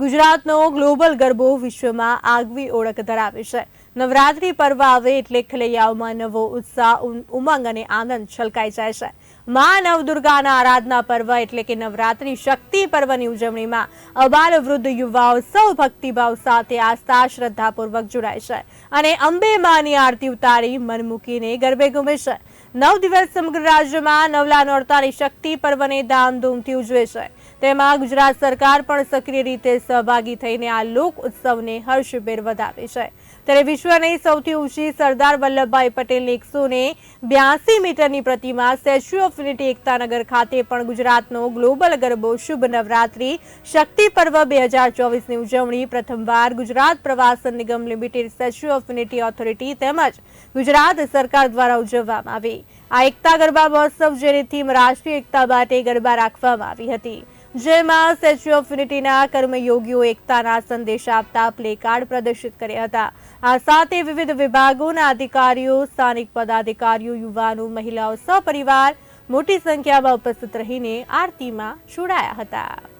ગુજરાતનો ગ્લોબલ ગરબો વિશ્વમાં આગવી ઓળખ ધરાવે છે. નવરાત્રી પર્વ આવે એટલે ખલૈયાઓમાં નવો ઉત્સાહ, ઉમ- ઉમંગ અને આનંદ છલકાઈ જાય છે. મા નવદુર્ગાના આરાધના પર્વ એટલે કે નવરાત્રી શક્તિ પર્વની ઉજવણીમાં અબાલ વૃદ્ધ યુવાઓ સૌ ભક્તિભાવ સાથે આસ્થા શ્રદ્ધાપૂર્વક જોડાય છે અને અંબે માની આરતી ઉતારી મન મૂકીને ગરબે ઘૂમે છે. નવ દિવસ સમગ્ર રાજ્યમાં નવલા નોરતાની શક્તિ પર્વને ધામધૂમથી ઉજવે છે. તેમાં ગુજરાત સરકાર પણ સક્રિય રીતે સહભાગી થઈને આ લોક ઉત્સવને હર્ષભેર વધાવે છે. ત્યારે વિશ્વની સૌથી ઊંચી સરદાર વલ્લભભાઈ પટેલની એકસો બ્યાસી મીટરની પ્રતિમા સ્ટેચ્યુ ઓફ યુનિટી એકતાનગર ખાતે પણ ગુજરાતનો ગ્લોબલ ગરબો શુભ નવરાત્રી, શક્તિ પર્વ બે હજાર ચોવીસની ઉજવણી, પ્રથમવાર ગુજરાત પ્રવાસન નિગમ limited statue of unity authority તેમજ ગુજરાત સરકાર દ્વારા ઉજવવામાં આવી. આ એકતા ગરબા મહોત્સવ જેની થીમ રાષ્ટ્રીય એકતા માટે ગરબા રાખવામાં આવી હતી. જેમાં સ્ટેચ્યુ ઓફ યુનિટીના કર્મયોગીઓ એકતાના સંદેશ આપતા પ્લે કાર્ડ પ્રદર્શિત કર્યા હતા. આ સાથે વિવિધ વિભાગોના અધિકારીઓ, સ્થાનિક પદાધિકારીઓ, યુવાનો, મહિલાઓ, સપરિવાર મોટી સંખ્યામાં ઉપસ્થિત રહીને આરતીમાં જોડાયા હતા.